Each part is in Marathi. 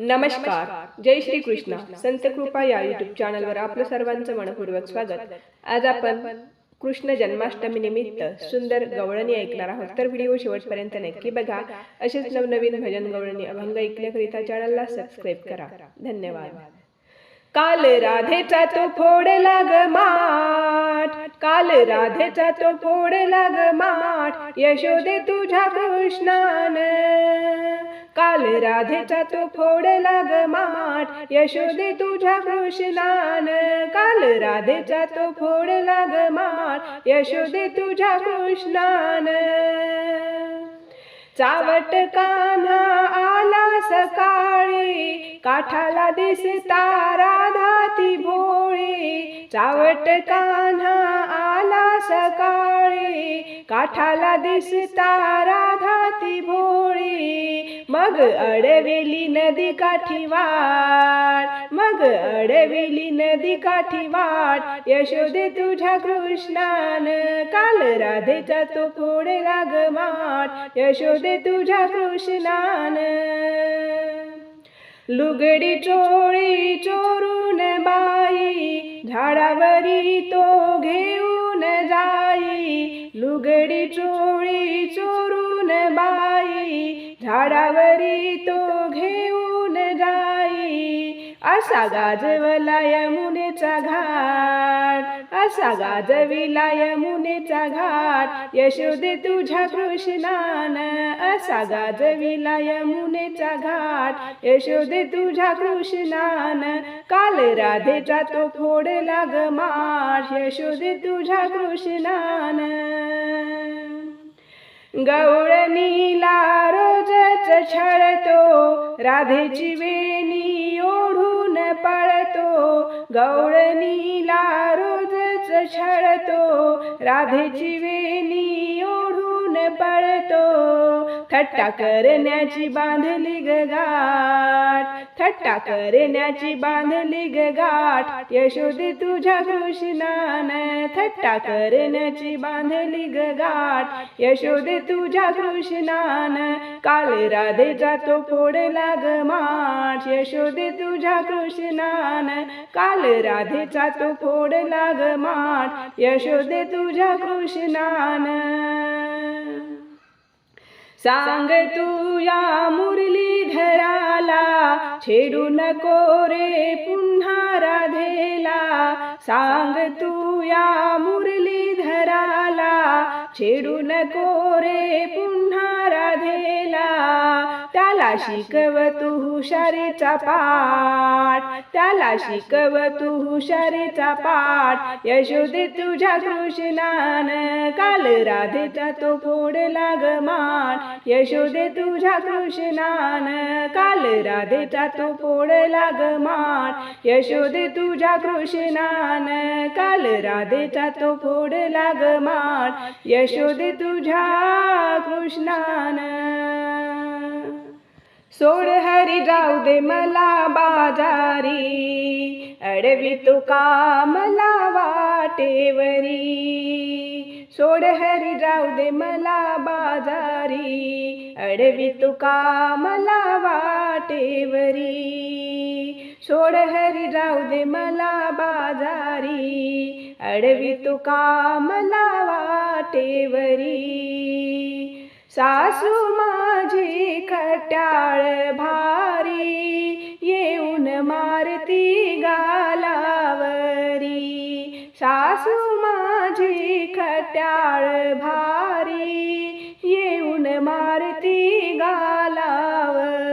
नमस्कार. जय श्री कृष्ण. संत कृपा या युट्यूब चॅनलवर आपलं सर्वांचं मनपूर्वक स्वागत. आज आपण कृष्ण जन्माष्टमी निमित्त सुंदर गवळणी ऐकणार आहोत. तर व्हिडिओ शेवटपर्यंत नक्की बघा. असेच नवनवीन भजन गवळणी अभंग ऐकण्याकरिता चॅनलला सबस्क्राईब करा. धन्यवाद. काल राधेचा तो फोडला ग माठ. काल राधेचा तो फोडला ग माठ. यशोदे तुझ्या कृष्णान. काल राधेचा तो फोडला ग माठ. यशोदे तुझ्या कृष्णान काल राधेचा तो फोडला ग माठ. यशोदे तुझ्या कृष्णान चावट कान काठाला दिसता राधा ती भोळी चावट कान्हा आला सकाळी. काठाला दिसता राधा ती भोळी मग अडविली नदी काठी वाट मग अडविली नदी काठी वाट यशोदे तुझ्या कृष्णान काल राधेचा तो पुढे लाग माठ यशोदे तुझ्या कृष्णान. लुगडी चोळी चोरून बाई झाडावरी तो घेऊन जाई. लुगडी चोळी चोरून बाई झाडावरी तो घेऊन जाई. असा गाजवला यमुनेचा घाट. असा गाजविला यमुनेचा घाट यशोदे तुझ्या कृष्णान. असा गाजविला यमुनेचा घाट यशोदे तुझ्या कृष्णान. काल राधेचा तो फोडला ग माठ यशोदे तुझ्या कृष्णान. गवळणीला रोजच छळतो राधेची वेणी ओढून पळतो. गवळणीला रोजच छळतो राधेची वेणी ओढून पळतो थट्टा करण्याची बांधली गाठ. थट्टा करण्याची बांधली गाठ. यशोदे तुझ्या कृष्णान थट्टा करण्याची बांधली गाठ. यशोदे तुझ्या कृष्णान काल राधे जातो फोडला ग माठ. यशोदे तुझ्या कृष्णान काल राधेचा तो फोडला ग माठ. यशोदे तुझ्या कृष्णान सांग तू या मुरलीधराला छेडू नको रे पुन्हा राधेला. सांग तू या मुरलीधराला छेडू नको रे पुन्हा राधेला. शिकव तू हुशारीचा पाठ. त्याला शिकव तू हुशारीचा पाठ. यशोदे तुझ्या कृष्णान काल राधेचा तो फोडला ग यशोदे तुझ्या कृष्णान काल राधेचा तो फोडला ग माठ यशोदे तुझ्या कृष्णान काल राधेचा तो फोडला ग माठ यशोदे तुझ्या कृष्णान सोड हरी जाऊ दे मला बाजारी. अडवी तुका मला वाटेवरी. सोड हरी जाऊ दे मला बाजारी. अडवी तुका मला वाटेवरी. सोड हरी जाऊ दे मला बाजारी. अडवी तुका मला वाटेवरी. सासू माझी खट्याळ भारी येऊन मारती गालावरी. सासू माझी खट्याळ भारी येऊन मारती गालावरी.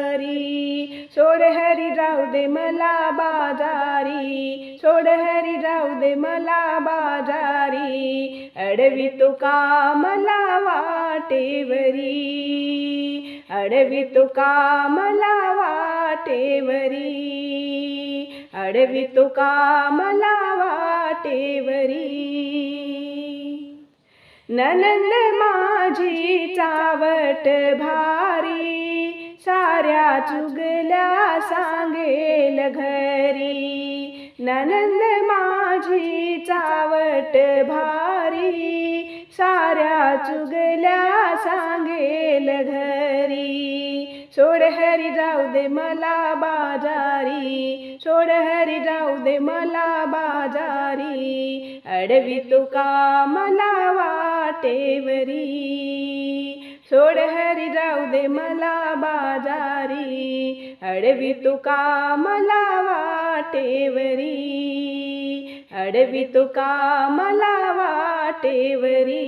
सोड हरी जाऊ दे मला बाजारी सोड हरी जाऊ दे मला बाजारी. अडवितो तू मला वाटेवरी. अडवितो तू मला वाटेवरी. अडवितो तू मला वाटेवरी. ननंद माझी चावट भारी साऱ्या चुगल्या सांगेल घरी. ननंद माझी चावट भारी साऱ्या चुगल्या सांगेल घरी. सोड हरी जाऊ दे मला बाजारी सोड हरी जाऊ दे मला बाजारी. अडवी तुका मला वाटेवरी. सोड हरी जाऊ दे मला बाजारी अडवी तुका मला वाटेवरी. अडवी तुका मला वाटेवरी.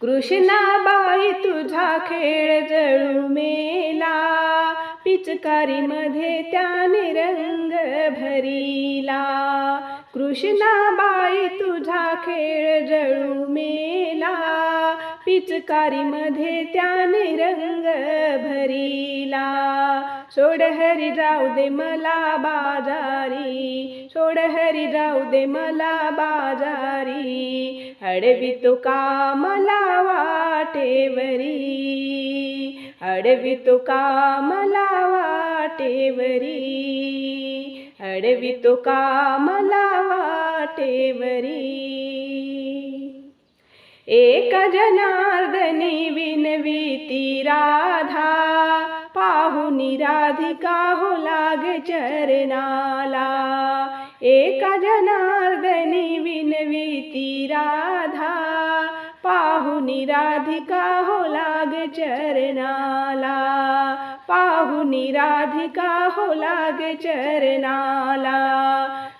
कृष्णाबाई तुझा खेळ जळू मेला. पिचकारी मध्ये त्याने रंग भरीला. कृष्णाबाई तुझा खेळ जळू मेला. पिचकारी मध्ये त्याने रंग भरीला. सोड हरी जाऊ दे मला बाजारी. सोड हरी जाऊ दे मला बाजारी. अडवी तुका मला वाटेवरी. अडवी तुका मला वाटेवरी. अडवी का मला वाटेवरी. एक जनार्दनी विनवीती राधा पाहुनी राधिका हो लाग चरणाला. एका जनार्दनी विनवीती राधा पाहुनी राधिका हो लाग चरणाला. पाहुनी राधिका हो लाग चरणाला.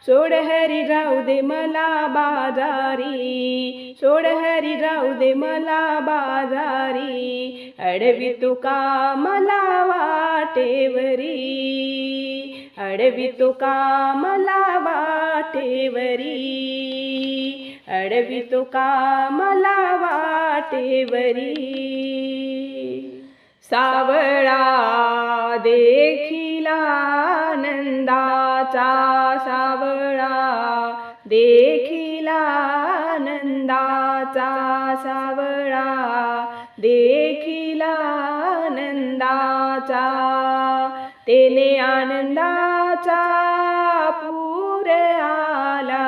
सोड हरी जाऊ दे मला बाजारी. सोड हरी जाऊ दे मला बाजारी. अडवी तुका मला वाटेवरी. अडवी तुका मला वाटेवरी. अडवी तुका मला वाटेवरी. सावळा देखिला नंदाचा सावळा देखिला नंदाचा सावळा देखिला नंदाचा तेने आनंदाचा पूर आला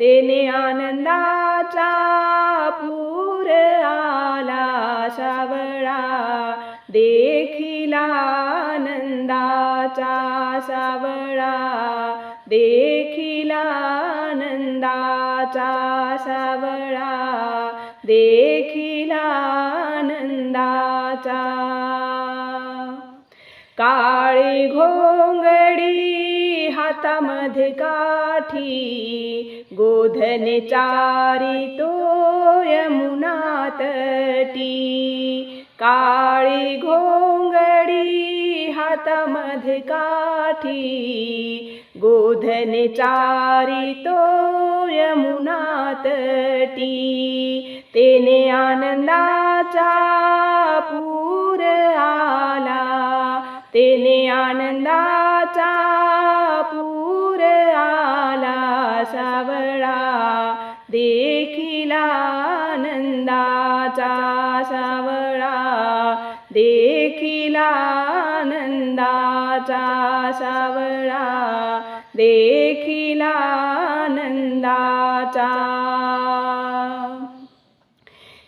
तेने आनंदाचा पूर आला सावळा देखिला नंदाचा सावळा. देखिला नंदाचा सावळा. देखिला नंदाचा. काळी घोंगडी हातामध्ये काठी. गोधने चारी तो यमुना तटी. काळी घोंगडी हातामध्ये काठी गोधने चारी तो यमुनातटी तेने आनंदाचा पूर आला तेने आनंदाचा पूर आला सावळा देखिला आनंदाचा. नंदाचा सावळा देखिला नंदाचा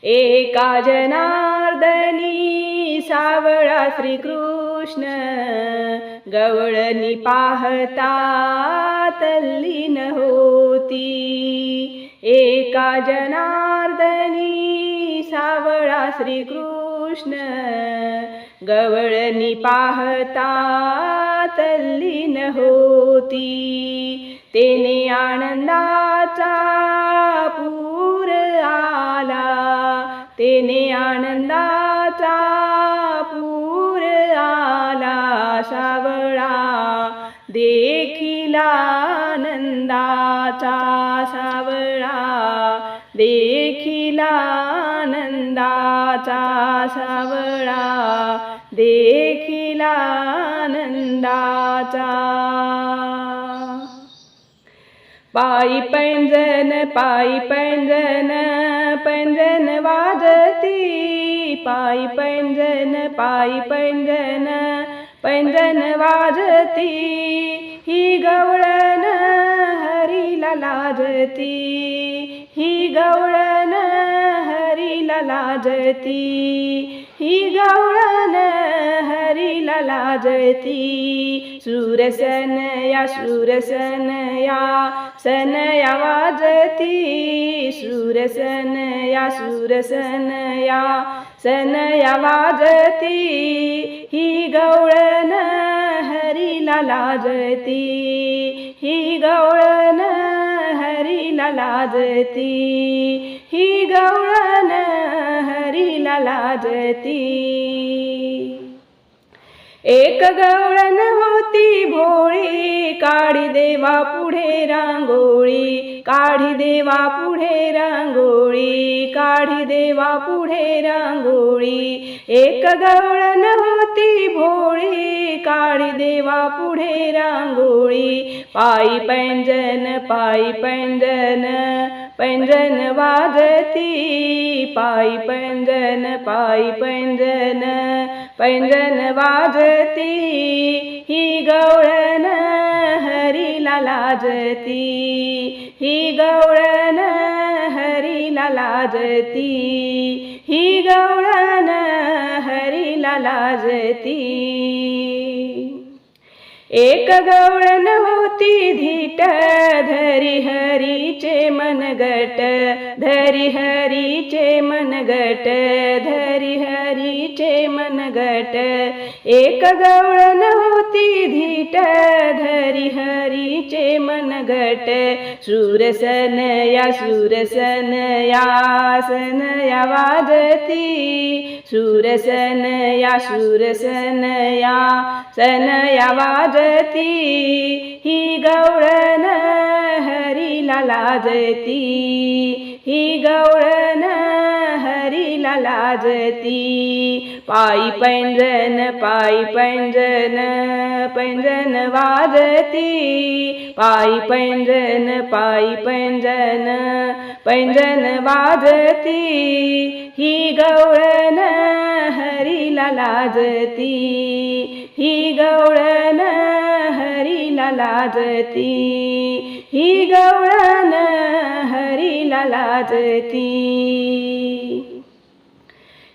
एका जनार्दनी सावळा श्रीकृष्ण गवळणी पाहता तल्लीन होती. एका जनार्दनी सावळा श्रीकृष्ण गवळणी पाहता तल्लीन होती. तेने आनंदाचा पूर आला. तेने आनंदाचा पूर आला. सावळा देखिला आनंदाचा सावळा देखिला आनंदाचा सावळा. देखिला आनंदाचा. पायी पैंजन पायी पैंजन पैंजन वाजती. पायी पैंजन पायी पैंजन पैंजन वाजती. ही गवळण हरीला लाजती. ही गवळण हरीला जयती लाजती ही गवळण हरीला लाजती. सुरसन या सुरसन या सन या वाजती. सुरसन या सुरसन या सनया वाजती. ही गवळण हरीला लाजती ही गवळण हरीला लाजती. ही गवळण हरीला लाजती. एक गवळण होती भोळी काढी देवा पुढे रांगोळी काढी देवा पुढे रांगोळी काढी देवा पुढे रांगोळी. एक गवळण होती भोळी काढी देवा पुढे रांगोळी. पायी पैंजन पायी पैंजन पैंजन वाजती पायी पैंजन पायी पैंजन पैंजन वाजती ही गवळण हरीला लाजती ही गवळण हरीला लाजती ही गवळण हरीला लाजती. एक गवळण होती धीट धरी हरीचे मनगट धरी हरीचे मनगट धरी हरीचे मनगट. एक गवळण होती धीट धरी हरीचे मनगट. सुरसन या सुरसन यासन या वाजती. सुरसन या सुरसन या सन या लाजती ही गवळण हरीला लाजती. ही गवळण हरीला लाजती. पायी पैंजन पायी पैंजन पैंजन वाजती. पायी पैंजन पायी पैंजन पैंजन वाजती. ही गवळण हरीला लाजती. ही गवळण हरीला लाजती. ही गवळण हरीला लाजती.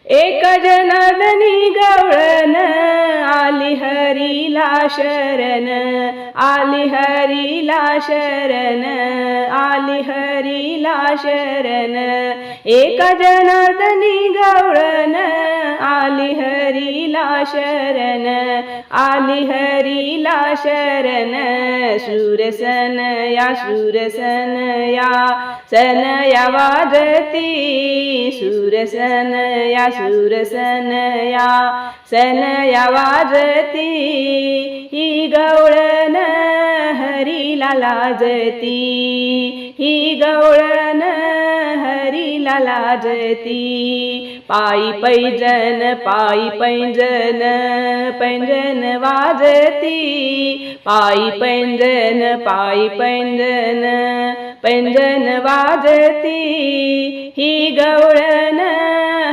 एक जनादनी गवळण आली हरीला शरण आली हरीला शरण आली हरीला शरण. एका जनार्दनी गवळण आली हरीला शरण आली हरीला शरण. सुरसन या सुरसन या सन या वाजती. सुरसन या सुरसन या सन या लाजती ही गवळण हरीला लाजती. ही गवळण हरीला लाजती. पायी पैजन पायी पैंजन पैंजन वाजती. पायी पैंजन पायी पैंजन पैंजन वाजती ही गवळण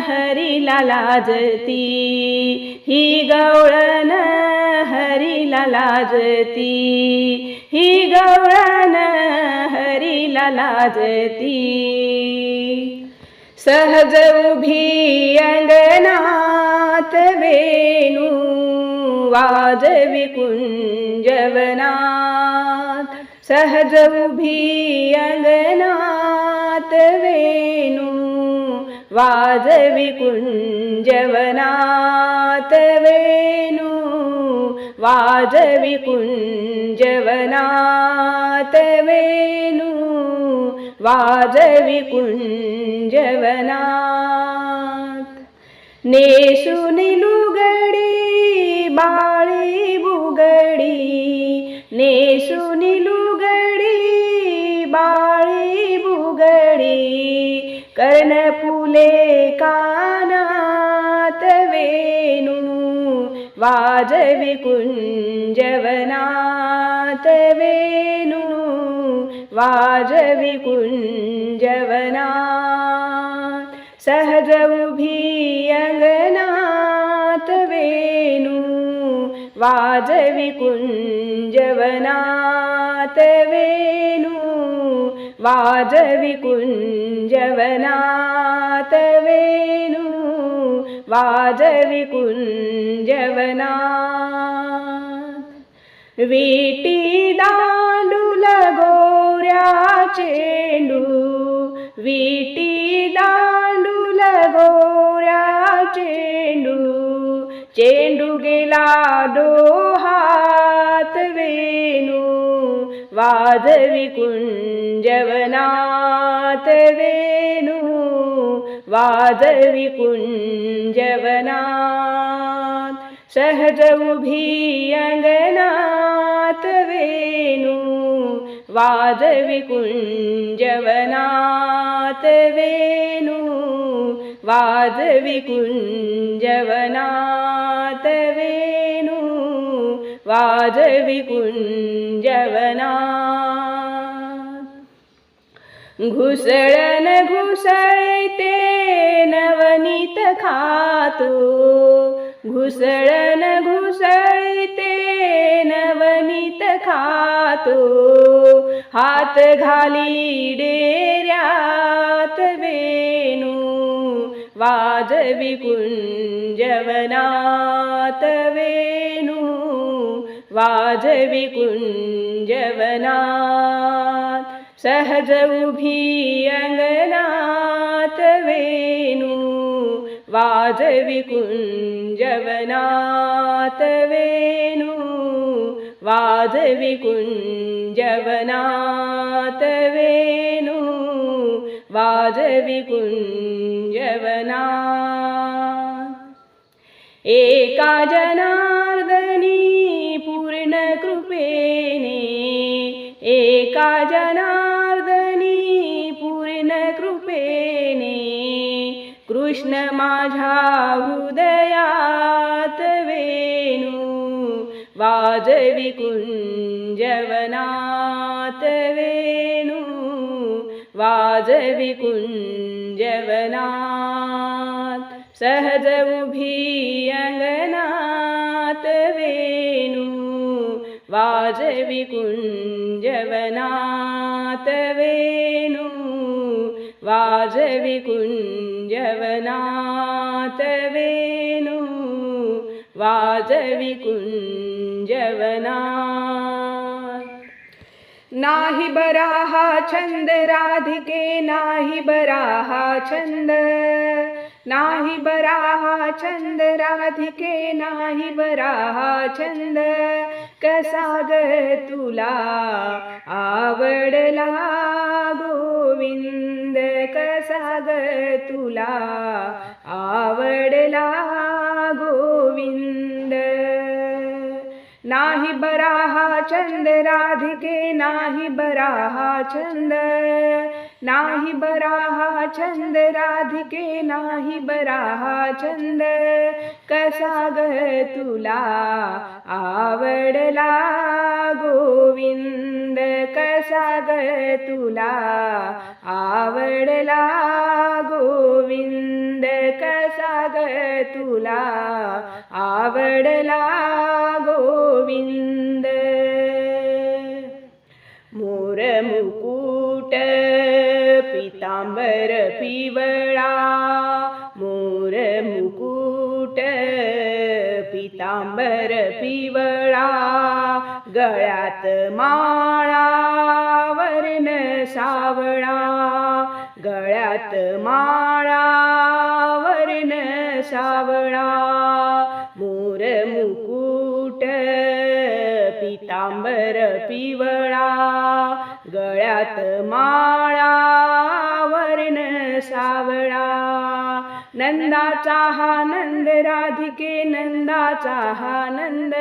हरीला लाजती. ही गवळण हरीला लाजती. ही गवळण हरीला लाजती. सहज उभी अंगनात वेणू वाजवी कुंजवनात. सहजौ भीयगनात् वेणु वाजविकुञ्जवनात् वेणु वाजविकुञ्जवनात् वेणु वाजविकुञ्जवनात् नेषु निलुगडी बाळी बुगडी नेसून लुगडी बाळी बुगडी कर्णफुले कानात वेणू वाजवी कुंजवनात वेणू वाजवी कुंजवनात सहज उभी अंगणात वेणू वाजवी कुंजवनात वेणू वाजवी कुंजवनात वेणू वाजवी कुंजवनात विटी दांडूल गोऱ्या चेंडू विटी दांडूल गोऱ्या चेंडू चेंडू गेला डोहात वेणू वाजवी कुंजवनात वेणू वाजवी कुंजवनात सहज उभी अंगणात वेणू वाजवी कुंजवनात वेणू वाजवी कुंजवनात वेणू वाजवी कुंजवनात घुसळन घुसळते नवनीत खातो घुसळन घुसळते नवनीत खातो हात घाली डेऱ्यात वे वाजविकुञ्जवनातवेणु। वाजविकुञ्जवनात् सहज कुञ्जवनात् वाजविकुञ्जवनातवेणु। वाजविकुञ्जवनातवेणु। अङ्गनातवेणुः वाजविकुञ्जवना एका जनार्दनी पूर्णकृपेणी एका जनार्दनी पूर्णकृपेने कृष्ण माझा उदयात् वेणु वाजविकुञ्जवनात् वे वाजविकुञ्जवनात्। सहज उभितवेणुः वेणु वाजविकुञ्जवनात् वेणु वाजविकुञ्जवनात् वेणु वाजविकुञ्जवनात् नाही बरा हा छंद राधिके नाही बरा हा छंद. नाही बरा हा छंद राधिके नाही बरा हा छंद. कसा ग तुला आवडला गोविंद? कसा ग तुला आवडला गोविंद? नाही बरा हा छंद राधिके नाही बरा हा छंद नाही बरा हा छंद राधिके नाही बरा हा छंद कसा ग तुला आवडला गोविंद कसा ग तुला आवडला गोविंद कसा ग तुला आवडला गोविंद. मोर मुकुट पितांबर पिवळा मोर मुकुट पितांबर पिवळा गळ्यात माळा वर्ण सावळा गळ्यात माळा वर्ण सावळा मोर मुकुट पितांबर पिवळा गळ्यात माळा सावळा नंदाचा हा नंद राधिके नंदाचा हा नंद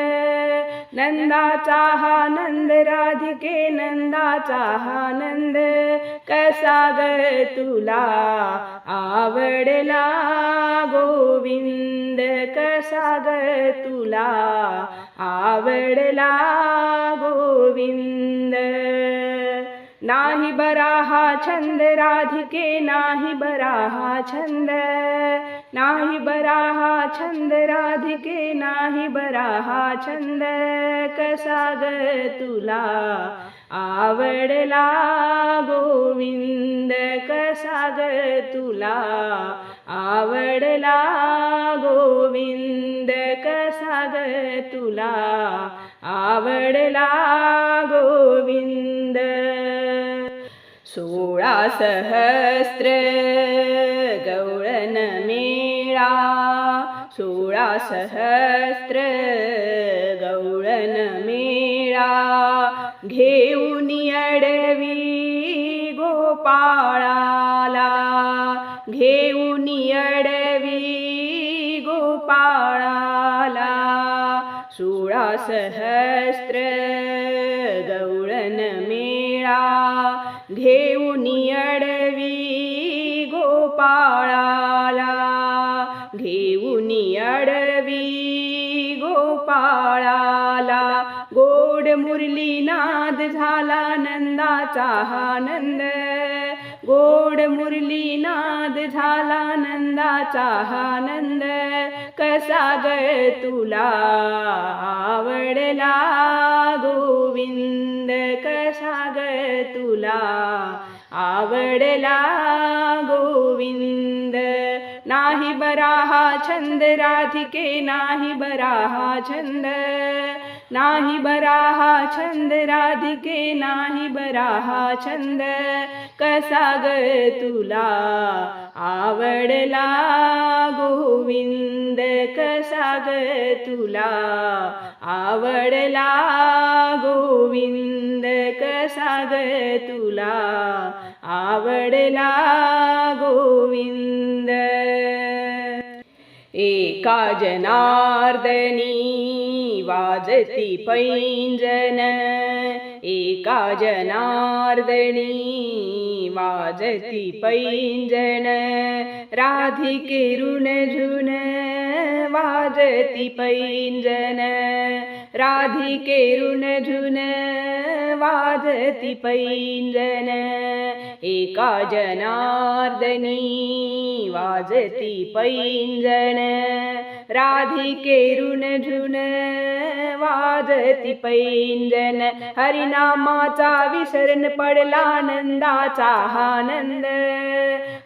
नंदाचा हा नंद राधिके नंदाचा हा नंद कसा ग तुला आवडला गोविंद। कसा ग तुला आवडला गोविंद। नाही बरा हा छंद राधिके नाही बरा हा छंद. नाही बरा हा छंद राधिके नाही बरा हा छंद. कसा ग तुला आवडला गोविंद? कसा ग तुला आवडला गोविंद? कसा ग तुला आवडला गोविंद? सोळा सहस्त्र गौळण मेळा सोळा सहस्त्र गौळन मेळा घेऊन अडवी गोपाळाला। घेऊन अडवी गोपाळाला। सोळा सहस्त्र मुरली नाद झाला नंदाचा आनंद. गोड मुरली नाद झाला नंदाचा आनंद. कसा ग तुला आवडला गोविंद? कसा ग तुला आवडला गोविंद? नाही बरा हा छंद राधिके नाही बरा हा छंद. नाही बरा हा छंद राधिके नाही बरा हा छंद. कसा ग तुला आवडला गोविंद कसा ग तुला आवडला गोविंद कसा ग तुला आवडला गोविंद. एका जनार्दनी वाजति पैञ्जन एका जनार्दनी वाजति पैञ्जन जन राधिके ऋणु वाजति पैञ्जन राधिके ऋणु वाजति पैञ्जन एका जनार्दनी वाजति पैञ्जन जन राधिके ऋणु वाजती पैंजन. हरिनामाचा विसरण पडला नंदाचा आनंद.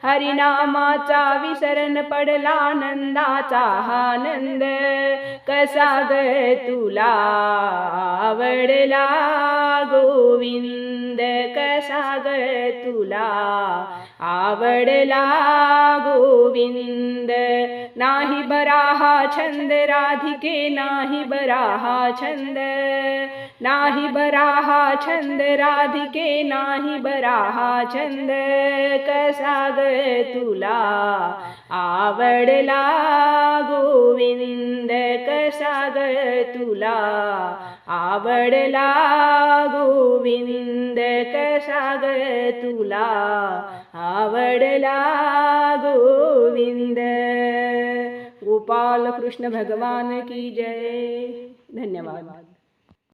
हरिनामाचा विसरण पडला नंदाचा आनंद. कसा ग तुला आवडला गोविंद? कसा ग तुला आवडला गोविंद? नाही बरा हा छंद राधिके नाही बरा हा छंद. नाही बरा हा छंद राधिके नाही बरा हा छंद. कसा ग तुला आवडला गोविंद? कसा ग तुला आवडला गोविंद? कसा ग तुला आवडला गोविंद? गोपाल कृष्ण भगवान की जय। धन्यवाद।